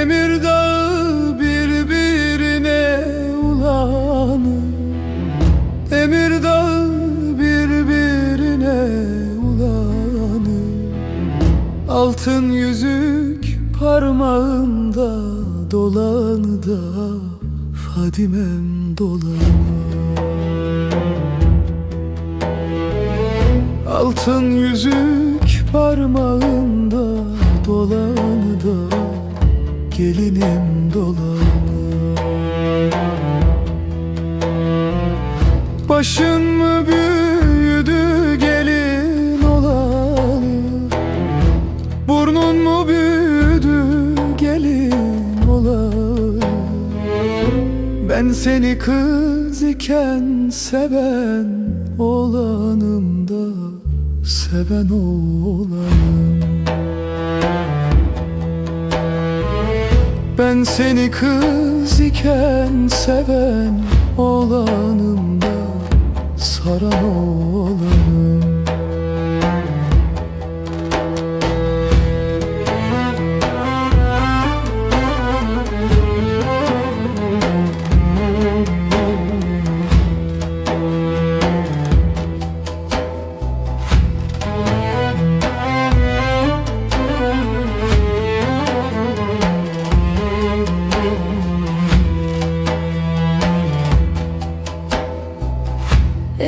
Emir dağı birbirine ulanır. Emir dağı birbirine ulanır. Altın yüzük parmağında dolanıda Fadimem dolanır. Altın yüzük parmağında dolanıda Gelinim dolanı. Başın mı büyüdü gelin olalı Burnun mu büyüdü gelin olalı Ben seni kız iken seven olanım da Seven olanım Seni kız iken seven olanım da Saran olanım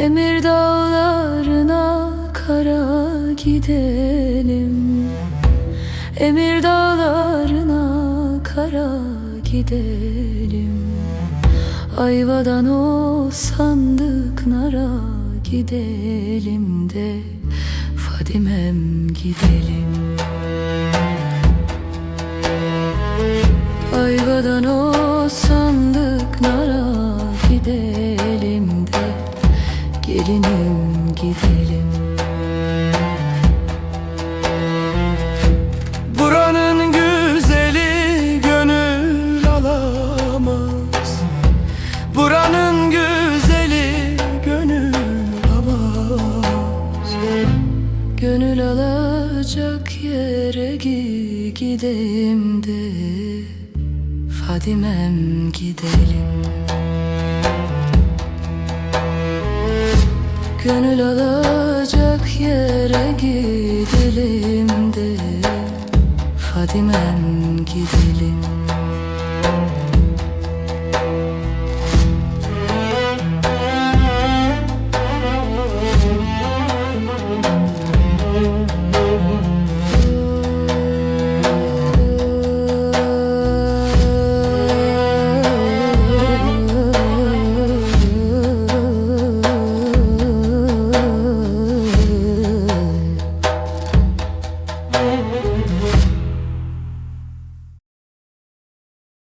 Emir dağlarına kara gidelim. Emir dağlarına kara gidelim. Ayvadan o sandık nara gidelim de Fadimem gidelim. Ayvadan o sandık nara Gelinim gidelim. Buranın güzeli gönül alamaz. Buranın güzeli gönül alamaz. Gönül alacak yere gi- gidelim de Fadimem gidelim Gönül alacak yere gidelim de Fadime'm gidelim. Müzik